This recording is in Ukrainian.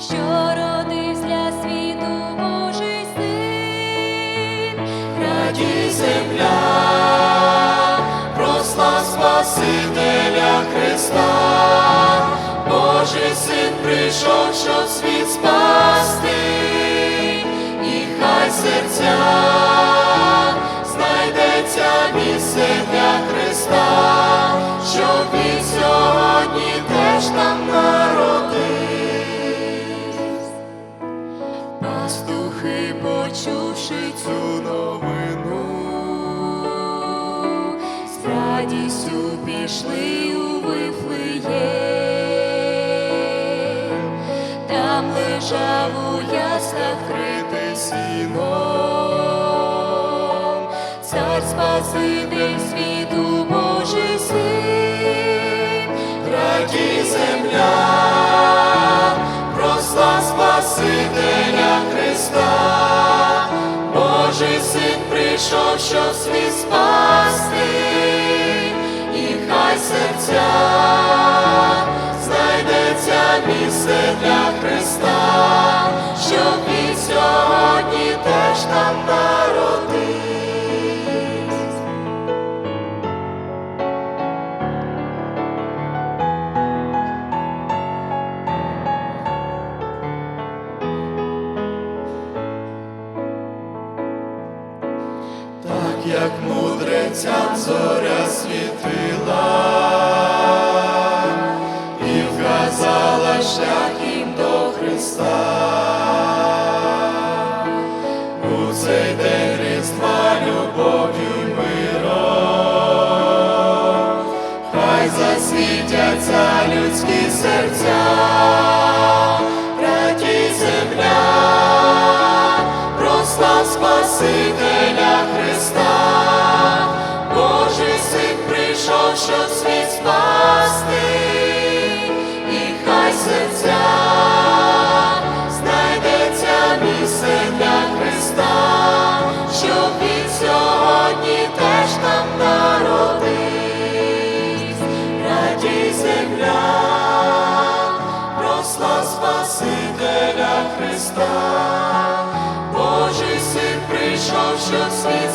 що родився для світу Божий. Раді земля, прослав Спасителя Христа, Божий син прийшов, щоб світ спасти, і хай серця знайдеться місце Пастухи, почувши цю новину, з радістю пішли у Вифлеєм. Там лежав у яслах критий сіном, цар Спаситель світу Божий син прийшов, щоб світ спасти, і хай серця знайдеться місце для Христа, щоб він сьогодні теж там як мудрецям зоря світила. І вказала шлях їм до Христа. У цей день Різдва любов'ю й миром, хай засвітяться людські серця, раді Христа, Божий син прийшов, щоб світ.